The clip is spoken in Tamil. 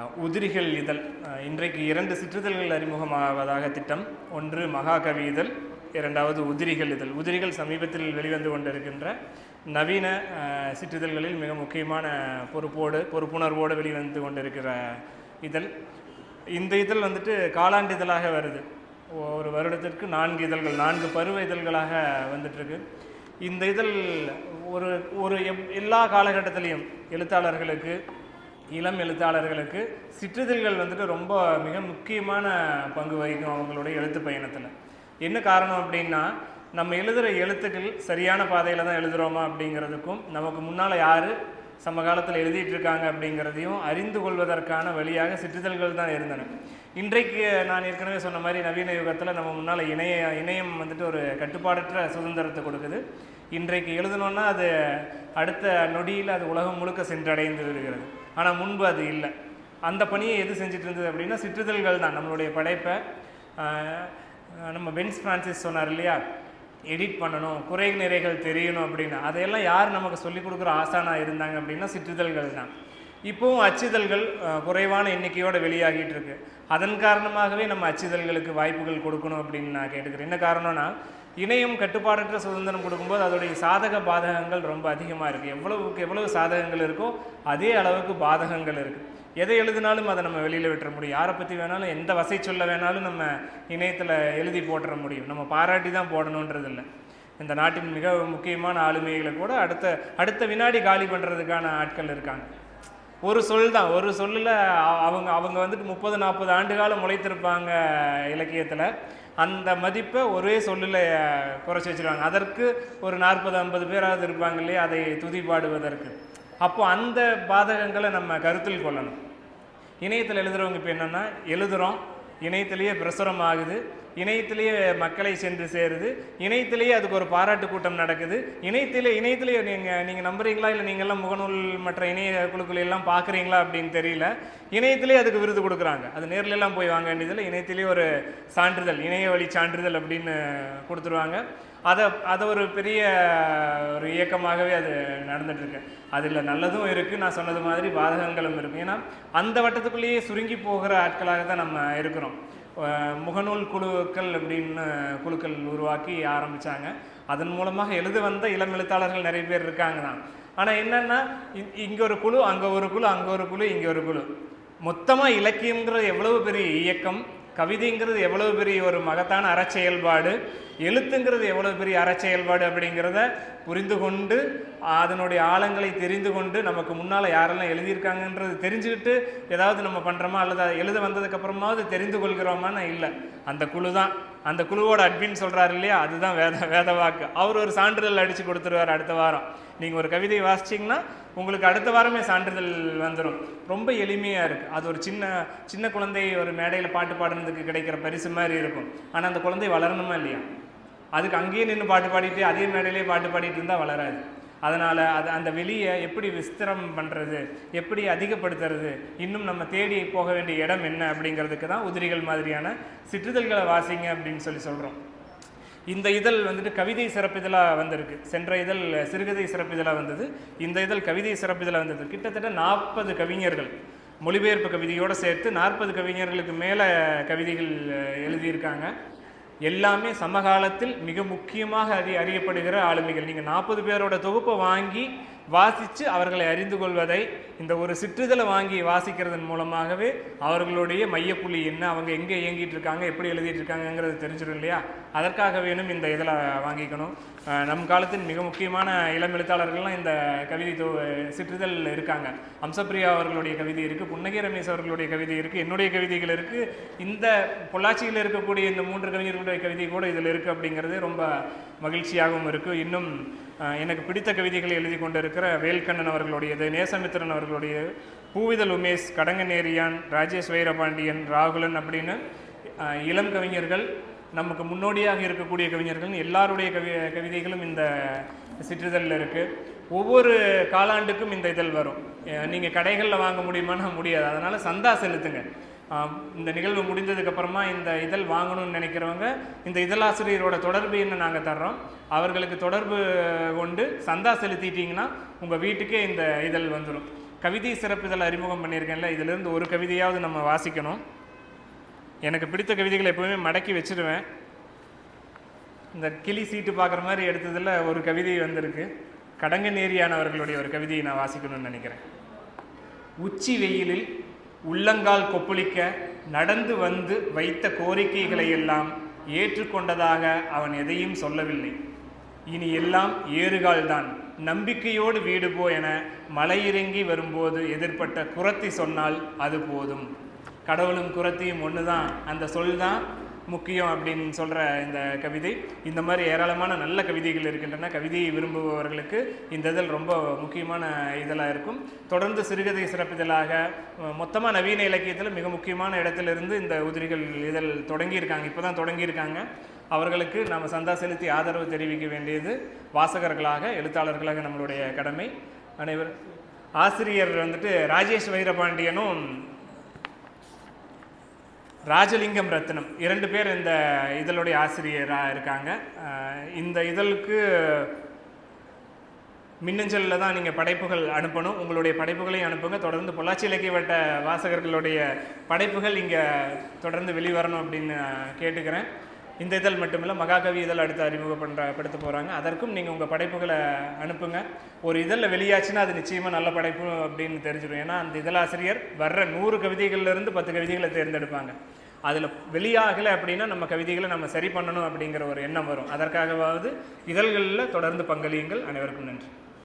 உதிரிகள் இதழ். இன்றைக்கு இரண்டு சிற்றிதழ்கள் அறிமுகமாவதாக திட்டம். ஒன்று மகாகவி இதழ் இரண்டாவது உதிரிகள் இதழ். உதிரிகள் சமீபத்தில் வெளிவந்து கொண்டிருக்கின்ற நவீன சிற்றிதழ்களில் மிக முக்கியமான பொறுப்போடு பொறுப்புணர்வோடு வெளிவந்து கொண்டிருக்கிற இதழ். இந்த இதழ் வந்துட்டு காலாண்டு இதழாக வருது. ஒரு வருடத்திற்கு நான்கு இதழ்கள் நான்கு பருவ இதழ்களாக வந்துட்டுருக்கு. இந்த இதழ் ஒரு ஒரு எப்- எல்லா காலகட்டத்திலையும் எழுத்தாளர்களுக்கு இளம் எழுத்தாளர்களுக்கு சிற்றிதழ்கள் வந்துட்டு ரொம்ப மிக முக்கியமான பங்கு வகிக்கும் அவங்களுடைய எழுத்து பயணத்தில். என்ன காரணம் அப்படின்னா நம்ம எழுதுகிற எழுத்துக்கள் சரியான பாதையில் தான் எழுதுகிறோமா அப்படிங்கிறதுக்கும் நமக்கு முன்னால் யார் சமகாலத்தில் எழுதிட்டு இருக்காங்க அப்படிங்கிறதையும் அறிந்து கொள்வதற்கான வழியாக சிற்றிதழ்கள் தான் இருந்தன. இன்றைக்கு நான் ஏற்கனவே சொன்ன மாதிரி நவீன யுகத்தில் நம்ம முன்னால் இணைய இணையம் வந்துட்டு ஒரு கட்டுப்பாடற்ற சுதந்திரத்தை கொடுக்குது. இன்றைக்கு எழுதணுன்னா அது அடுத்த நொடியில் அது உலகம் முழுக்க சென்றடைந்து விடுகிறது. ஆனால் முன்பு அது இல்லை. அந்த பணியை எது செஞ்சுட்டு இருந்தது அப்படின்னா சிற்றிதழ்கள் தான். நம்மளுடைய படைப்பை நம்ம பென்ஸ் ஃப்ரான்சிஸ் சொன்னார் இல்லையா? எடிட் பண்ணணும் குறை நிறைகள் தெரியணும் அப்படின்னு. அதையெல்லாம் யார் நமக்கு சொல்லிக் கொடுக்குற ஆசானாக இருந்தாங்க அப்படின்னா சிற்றிதழ்கள் தான். இப்போவும் அச்சிதழ்கள் குறைவான எண்ணிக்கையோடு வெளியாகிட்டு இருக்கு. அதன் காரணமாகவே நம்ம அச்சிதழ்களுக்கு வாய்ப்புகள் கொடுக்கணும் அப்படின்னு நான் கேட்டுக்கிறேன். என்ன காரணம்னா இணையம் கட்டுப்பாடற்ற சுதந்திரம் கொடுக்கும்போது அதோடைய சாதக பாதகங்கள் ரொம்ப அதிகமாக இருக்குது எவ்வளவுக்கு எவ்வளவு சாதகங்கள் இருக்கோ அதே அளவுக்கு பாதகங்கள் இருக்குது எதை எழுதினாலும் அதை நம்ம வெளியில் விட்டுற முடியும். யாரை பற்றி வேணாலும் எந்த வசை சொல்ல வேணாலும் நம்ம இணையத்தில் எழுதி போட்டுற முடியும். நம்ம பாராட்டி தான் போடணுன்றது இல்லை. இந்த நாட்டின் மிக முக்கியமான ஆளுமைகளை கூட அடுத்த அடுத்த வினாடி காலி பண்ணுறதுக்கான ஆட்கள் இருக்காங்க. ஒரு சொல் தான். ஒரு சொல்லில் அவங்க அவங்க வந்துட்டு முப்பது நாற்பது ஆண்டு காலம் முளைத்திருப்பாங்க இலக்கியத்தில். அந்த மதிப்பை ஒரே சொல்லில் குறைச்சி வச்சிருவாங்க. அதற்கு ஒரு நாற்பது ஐம்பது பேராவது இருப்பாங்க இல்லையா? அதை துதி பாடுவதற்கு. அப்போ அந்த பாதகங்களை நம்ம கருத்தில் கொள்ளணும். இணையத்தில் எழுதுகிறவங்க இப்போ என்னென்னா எழுதுகிறோம் இணையத்திலேயே பிரசுரம் ஆகுது. இணையத்திலேயே மக்களை சென்று சேருது. இணையத்திலேயே அதுக்கு ஒரு பாராட்டு கூட்டம் நடக்குது. இணையத்திலே இணையத்திலேயே நீங்கள் நீங்கள் நம்புறீங்களா? இல்லை நீங்கள்லாம் முகநூல் மற்ற இணைய குழுக்கள் எல்லாம் பார்க்குறீங்களா அப்படின்னு தெரியல. இணையத்திலே அதுக்கு விருது கொடுக்குறாங்க. அது நேர்ல எல்லாம் போய் வாங்க வேண்டியதில்லை. இணையத்திலேயே ஒரு சான்றிதழ் இணைய வழி சான்றிதழ் அப்படின்னு கொடுத்துருவாங்க. அதை அதை ஒரு பெரிய ஒரு இயக்கமாகவே அது நடந்துகிட்ருக்கு அதில் நல்லதும் இருக்குது நான் சொன்னது மாதிரி பாதகங்களும் இருக்குது ஏன்னா அந்த வட்டத்துக்குள்ளேயே சுருங்கி போகிற ஆட்களாக தான் நம்ம இருக்கிறோம். முகநூல் குழுக்கள் அப்படின்னு குழுக்கள் உருவாக்கி ஆரம்பித்தாங்க அதன் மூலமாக எழுத வந்த இளம் எழுத்தாளர்கள் நிறைய பேர் இருக்காங்க தான் ஆனால் என்னென்னா இங்கே ஒரு குழு அங்கே ஒரு குழு அங்கே ஒரு குழு இங்கே ஒரு குழு. மொத்தமாக இலக்கியங்கிற எவ்வளவு பெரிய இயக்கம் கவிதைங்கிறது எவ்வளவு பெரிய ஒரு மகத்தான அறச்செயல்பாடு எழுத்துங்கிறது எவ்வளவு பெரிய அறச்செயல்பாடு அப்படிங்கிறத புரிந்து கொண்டு அதனுடைய ஆழங்களை தெரிந்து கொண்டு நமக்கு முன்னால் யாரெல்லாம் எழுதியிருக்காங்கன்றது தெரிஞ்சுக்கிட்டு ஏதாவது நம்ம பண்ணுறோமா அல்லது எழுத வந்ததுக்கப்புறமாவது தெரிந்து கொள்கிறோமான்னு இல்லை. அந்த குழு தான் அந்த குழுவோட அட்மின் சொல்கிறாரு இல்லையா? அதுதான் வேத வேத வாக்கு. அவர் ஒரு சான்றிதழ் அடித்து கொடுத்துருவார் அடுத்த வாரம். நீங்கள் ஒரு கவிதையை வாசிச்சிங்கன்னா உங்களுக்கு அடுத்த வாரமே சான்றிதழ் வந்துடும் ரொம்ப எளிமையாக இருக்குது அது ஒரு சின்ன சின்ன குழந்தை ஒரு மேடையில் பாட்டு பாடுறதுக்கு கிடைக்கிற பரிசு மாதிரி இருக்கும். ஆனால் அந்த குழந்தை வளரணுமா இல்லையா? அதுக்கு அங்கேயே நின்று பாட்டு பாடிட்டு அதே மேடையிலே பாட்டு பாடிட்டு இருந்தால் வளராது. அதனால் அது அந்த வெளியை எப்படி விஸ்திரம் பண்ணுறது எப்படி அதிகப்படுத்துறது இன்னும் நம்ம தேடி போக வேண்டிய இடம் என்ன அப்படிங்கிறதுக்கு தான் உதிரிகள் மாதிரியான சிற்றிதழ்களை வாசிங்க அப்படின்னு சொல்லி சொல்கிறோம் இந்த இதழ் வந்துட்டு கவிதை சிறப்பிதழாக வந்திருக்கு. சென்ற இதழ் சிறுகதை சிறப்பிதழாக வந்தது. இந்த இதழ் கவிதை சிறப்பிதழாக வந்தது. கிட்டத்தட்ட நாற்பது கவிஞர்கள் மொழிபெயர்ப்பு கவிதையோடு சேர்த்து நாற்பது கவிஞர்களுக்கு மேலே கவிதைகள் எழுதியிருக்காங்க. எல்லாமே சமகாலத்தில் மிக முக்கியமாக அறி அறியப்படுகிற ஆளுமைகள். நீங்கள் நாற்பது பேரோட தொகுப்பை வாங்கி வாசித்து அவர்களை அறிந்து கொள்வதை இந்த ஒரு சிற்றிதழை வாங்கி வாசிக்கிறதன் மூலமாகவே அவர்களுடைய மையப்புள்ளி என்ன அவங்க எங்கே இயங்கிட்டு இருக்காங்க எப்படி எழுதிட்டு இருக்காங்கங்கிறது தெரிஞ்சிடும் இல்லையா? அதற்காக வேணும் இந்த இதில் வாங்கிக்கணும். நம் காலத்தின் மிக முக்கியமான இளம் எழுத்தாளர்கள்லாம் இந்த கவிதை தொ சிற்றிதழ் இருக்காங்க. அம்சப்பிரியா அவர்களுடைய கவிதை இருக்குது புன்னகை ரமேஷ் அவர்களுடைய கவிதை இருக்குது என்னுடைய கவிதைகள் இருக்குது இந்த பொள்ளாச்சியில் இருக்கக்கூடிய இந்த மூன்று கவிஞர்களுடைய கவிதை கூட இதில் இருக்குது அப்படிங்கிறது ரொம்ப மகிழ்ச்சியாகவும் இருக்குது இன்னும் எனக்கு பிடித்த கவிதைகளை எழுதி கொண்டிருக்கிற வேல்கண்ணன் அவர்களுடையது நேசமித்திரன் அவர்களுடைய பூவிதல் உமேஷ் கடங்கநேரியான் ராஜேஷ் வைரபாண்டியன் ராகுலன் அப்படின்னு இளம் கவிஞர்கள் நமக்கு முன்னோடியாக இருக்கக்கூடிய கவிஞர்கள் எல்லாருடைய கவி கவிதைகளும் இந்த சிற்றிதழில் இருக்குது ஒவ்வொரு காலாண்டுக்கும் இந்த இதழ் வரும். நீங்கள் கடைகளில் வாங்க முடியுமான்னா முடியாது. அதனால் சந்தா செலுத்துங்க. இந்த நிகழ்வு முடிஞ்சதுக்கப்புறமா இந்த இதழ் வாங்கணும்னு நினைக்கிறவங்க இந்த இதழாசிரியரோட தொடர்பு என்ன நாங்கள் தர்றோம்? அவர்களுக்கு தொடர்பு கொண்டு சந்தா செலுத்திட்டீங்கன்னா உங்கள் வீட்டுக்கே இந்த இதழ் வந்துடும் கவிதை சிறப்பிதழ் அறிமுகம் பண்ணியிருக்கேன்ல இதிலிருந்து ஒரு கவிதையாவது நம்ம வாசிக்கணும். எனக்கு பிடித்த கவிதைகளை எப்பவுமே மடக்கி வச்சிருவேன். இந்த கிளி சீட்டு பார்க்குற மாதிரி எடுத்ததில் ஒரு கவிதை வந்திருக்கு. கடங்க நேரியானவர்களுடைய ஒரு கவிதையை நான் வாசிக்கணும்னு நினைக்கிறேன். உச்சி வெயிலில் உள்ளங்கால் கொப்பளிக்க நடந்து வந்து வைத்த கோரிக்கைகளை எல்லாம் ஏற்றுக்கொண்டதாக அவன் எதையும் சொல்லவில்லை. இனி எல்லாம் ஏறுகால்தான். நம்பிக்கையோடு வீடு போ என மலையிறங்கி வரும்போது எதிர்பட்ட குரத்தி சொன்னால் அது போதும். கடவுளும் குரத்தியும் ஒன்று தான் அந்த சொல் தான் முக்கியம் அப்படின்னு சொல்கிற இந்த கவிதை. இந்த மாதிரி ஏராளமான நல்ல கவிதைகள் இருக்கின்றன. கவிதையை விரும்புபவர்களுக்கு இந்த இதழ் ரொம்ப முக்கியமான இதழாக இருக்கும். தொடர்ந்து சிறுகதை சிறப்பிதழாக மொத்தமாக நவீன இலக்கியத்தில் மிக முக்கியமான இடத்திலிருந்து இந்த உதிரிகள் இதழ் தொடங்கியிருக்காங்க. இப்போ தான் தொடங்கியிருக்காங்க. அவர்களுக்கு நாம் சந்தா செலுத்தி ஆதரவு தெரிவிக்க வேண்டியது வாசகர்களாக எழுத்தாளர்களாக நம்மளுடைய கடமை. அனைவர் ஆசிரியர் வந்துட்டு ராஜேஷ் வைரபாண்டியனும் ராஜலிங்கம் ரத்னம். இரண்டு பேர் இந்த இதழுடைய ஆசிரியராக இருக்காங்க. இந்த இதழுக்கு மின்னஞ்சலில் தான் நீங்கள் படைப்புகள் அனுப்பணும். உங்களுடைய படைப்புகளையும் அனுப்புங்க. தொடர்ந்து பொள்ளாச்சி இலக்கிய வட்ட வாசகர்களுடைய படைப்புகள் இங்கே தொடர்ந்து வெளிவரணும் அப்படின்னு கேட்டுக்கிறேன். இந்த இதழ் மட்டுமில்லை மகாகவி இதழ் அடுத்து அறிமுகப்படுற படுத்த போகிறாங்க அதற்கும் நீங்கள் உங்கள் படைப்புகளை அனுப்புங்க. ஒரு இதழில் வெளியாச்சுன்னா அது நிச்சயமாக நல்ல படைப்பு அப்படின்னு தெரிஞ்சிடும். ஏன்னா அந்த இதழாசிரியர் வர்ற நூறு கவிதைகள்லேருந்து பத்து கவிதைகளை தேர்ந்தெடுப்பாங்க. அதில் வெளியாகலை அப்படின்னா நம்ம கவிதைகளை நம்ம சரி பண்ணணும் அப்படிங்கிற ஒரு எண்ணம் வரும். அதற்காகவாவது இதழ்களில் தொடர்ந்து பங்களியுங்கள். அனைவருக்கும் நன்றி.